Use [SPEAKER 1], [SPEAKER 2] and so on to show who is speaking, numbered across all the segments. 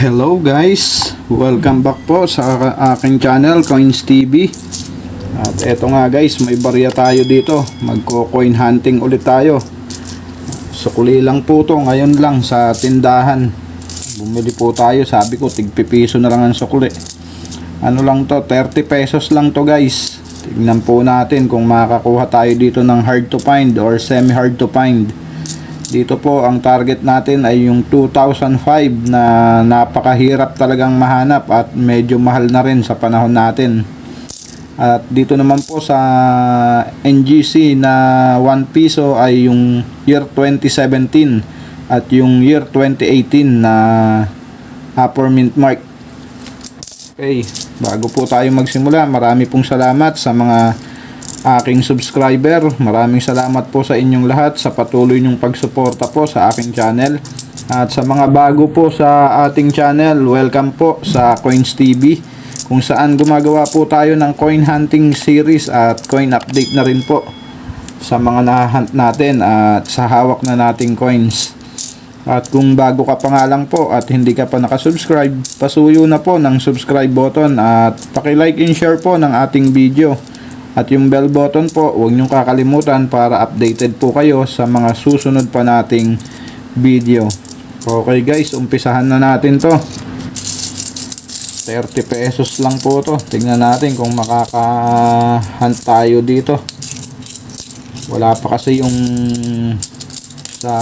[SPEAKER 1] Hello guys, welcome back po sa aking channel Coins TV At eto nga guys, may barya tayo dito. Magko-coin hunting ulit tayo. Sukuli lang po to ngayon lang sa tindahan. Bumili po tayo, sabi ko tigpipiso na lang ang sukli. Ano lang to, 30 pesos lang to guys. Tignan po natin kung makakakuha tayo dito ng hard to find or semi hard to find dito po ang target natin ay yung 2005 na napakahirap talagang mahanap at medyo mahal na rin sa panahon natin. At dito naman po sa NGC na 1 piso ay yung year 2017 at yung year 2018 na upper mint mark. Okay, bago po tayo magsimula, marami pong salamat sa mga aking subscriber. Maraming salamat po sa inyong lahat sa patuloy nyong pagsuporta po sa aking channel. At sa mga bago po sa ating channel, welcome po sa Coins TV kung saan gumagawa po tayo ng coin hunting series at coin update na rin po sa mga nahunt natin at sa hawak na nating coins. At kung bago ka pa nga lang po at hindi ka pa nakasubscribe, pasuyo na po ng subscribe button at paki-like and share po ng ating video. At yung bell button po, huwag niyong kakalimutan para updated po kayo sa mga susunod pa nating video. Okay guys, umpisahan na natin to. 30 pesos lang po to. Tingnan natin kung makaka-hunt tayo dito. Wala pa kasi yung sa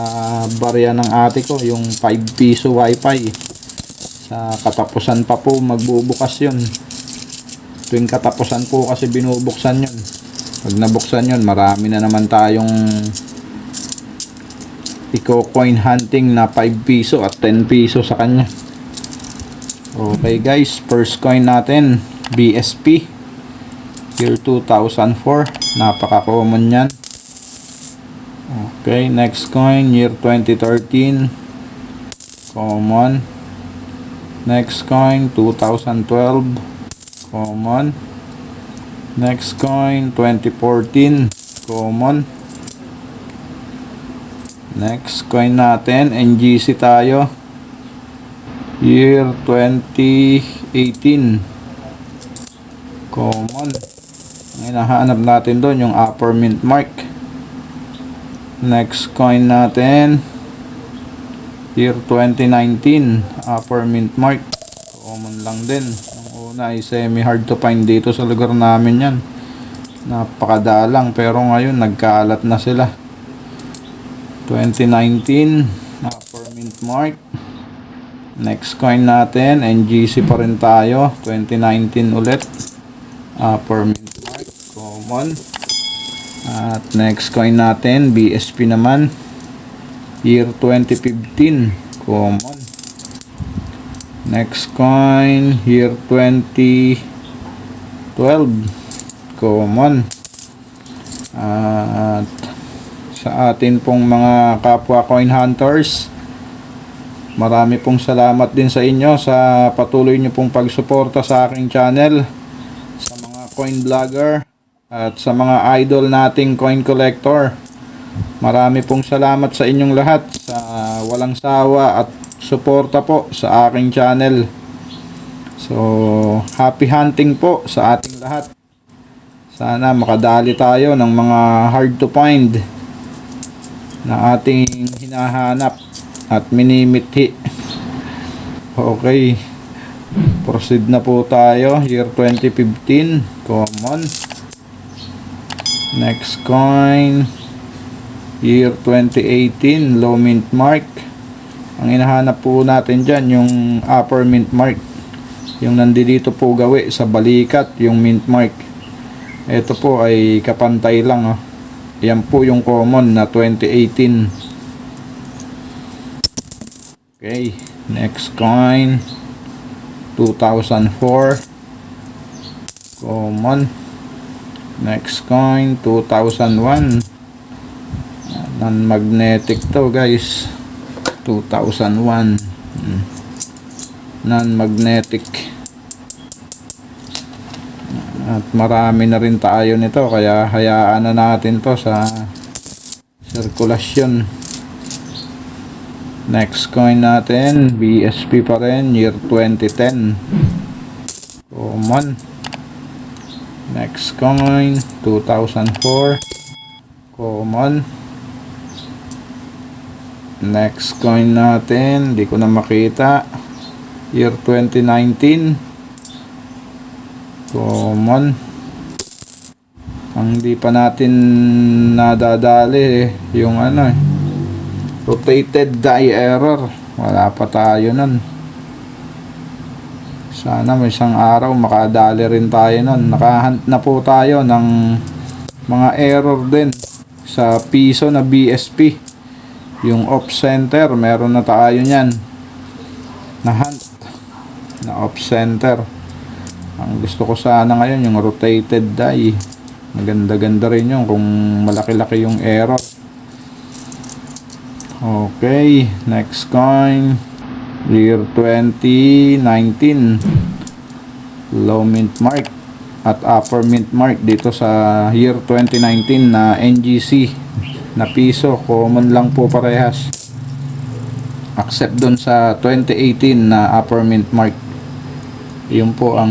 [SPEAKER 1] barya ng ate ko, yung 5 piso wifi. Sa katapusan pa po magbubukas yun tuwing katapusan po kasi binubuksan yun. Pag nabuksan yun marami na naman tayong eco coin hunting na 5 piso at 10 piso sa kanya. Okay guys. First coin natin BSP year 2004 napaka common yan. Okay next coin year 2013 common. Next coin 2012 common. Next coin 2014 common. Next coin natin NGC tayo. Year 2018 common. Ang hinahanap natin doon yung upper mint mark. Next coin natin year 2019 upper mint mark. Common lang din ay semi hard to find dito sa lugar namin yan. Napakadalang pero ngayon nagkaalat na sila. 2019 upper mint mark. Next coin natin NGC pa rin tayo. 2019 ulit upper mint mark common. At next coin natin BSP naman. Year 2015 common Next coin, year 2012. Common. At sa atin pong mga kapwa coin hunters, marami pong salamat din sa inyo sa patuloy nyo pong pagsuporta sa aking channel, sa mga coin vlogger, at sa mga idol nating coin collector. Marami pong salamat sa inyong lahat sa walang sawa at suporta po sa aking channel. So, happy hunting po sa ating lahat. Sana makadali tayo ng mga hard to find na ating hinahanap at minimithi. Okay. Proceed na po tayo. Year 2015. Common. Next coin. Year 2018. Low mint mark ang hinahanap po natin dyan yung upper mint mark. Yung nandito po gawi sa balikat yung mint mark. Ito po ay kapantay lang oh. yan po yung common na 2018 okay next coin. 2004 common. Next coin 2001 non-magnetic to guys 2001 hmm. non-magnetic at marami na rin tayo nito kaya hayaan na natin to sa sirkulasyon Next coin natin, BSP pa rin, year 2010. Common. Next coin, 2004. Common. Next coin natin, di ko na makita. Year 2019. Common. Ang di pa natin nadadali eh, yung ano eh. Rotated die error. Wala pa tayo nun. Sana may isang araw makadali rin tayo nun. Nakahunt na po tayo ng mga error din sa piso na BSP. Yung off center, meron na tayo niyan. Na hunt. Na off center. Ang gusto ko sana ngayon yung rotated die. Maganda-ganda rin yun kung malaki-laki yung error. Okay, next coin. Year 2019. Low mint mark at upper mint mark dito sa year 2019 na NGC na piso. Common lang po parehas. Except dun sa 2018 na upper mint mark. Yun po ang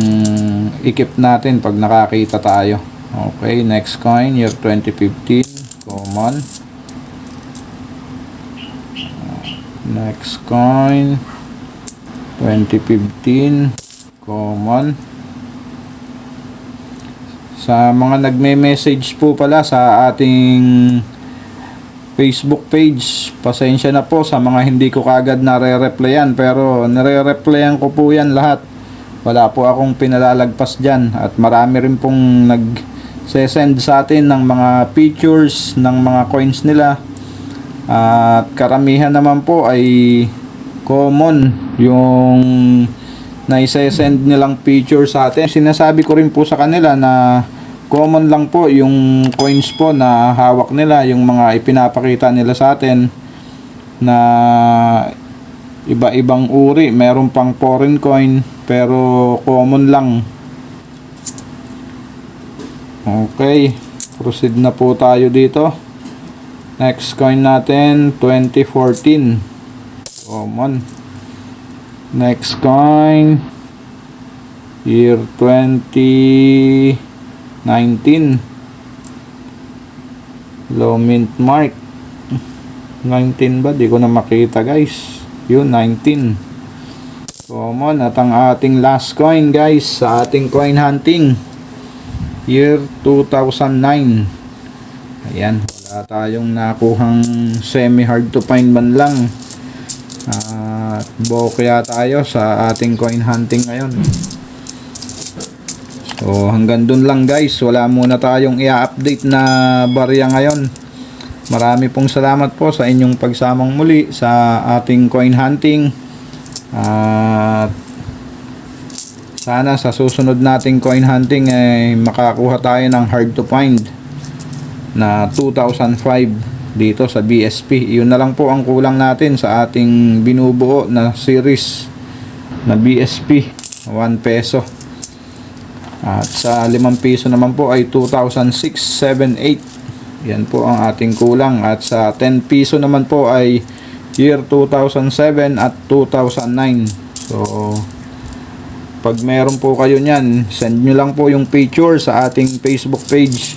[SPEAKER 1] ikip natin pag nakakita tayo. Okay, next coin, year 2015, common. Next coin, 2015, common. Sa mga nagme-message po pala sa ating Facebook page, pasensya na po sa mga hindi ko kagad nare-replyan pero nare-replyan ko po yan lahat. Wala po akong pinalalagpas dyan at marami rin pong nag send sa atin ng mga pictures ng mga coins nila at karamihan naman po ay common yung naisesend nilang picture sa atin sinasabi ko rin po sa kanila na common lang po yung coins po na hawak nila yung mga ipinapakita nila sa atin na iba-ibang uri meron pang foreign coin pero common lang Okay, proceed na po tayo dito. Next coin natin, 2014. Common. Next coin, year 2019. Low mint mark. 19 ba? Di ko na makita guys. Yun, 19. Common. At ang ating last coin guys sa ating coin hunting year 2009 ayan wala tayong nakuhang semi hard to find man lang at uh, kaya tayo sa ating coin hunting ngayon so hanggang dun lang guys wala muna tayong i-update na barya ngayon marami pong salamat po sa inyong pagsamang muli sa ating coin hunting at sana sa susunod nating coin hunting ay makakuha tayo ng hard to find na 2005 dito sa BSP. Yun na lang po ang kulang natin sa ating binubuo na series na BSP 1 peso. At sa 5 piso naman po ay 2006, 7, 8. Yan po ang ating kulang. At sa 10 piso naman po ay year 2007 at 2009. So, pag meron po kayo niyan, send nyo lang po yung picture sa ating Facebook page.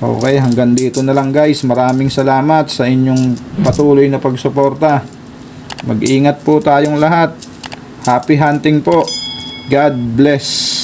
[SPEAKER 1] Okay, hanggang dito na lang guys. Maraming salamat sa inyong patuloy na pagsuporta. Mag-ingat po tayong lahat. Happy hunting po. God bless.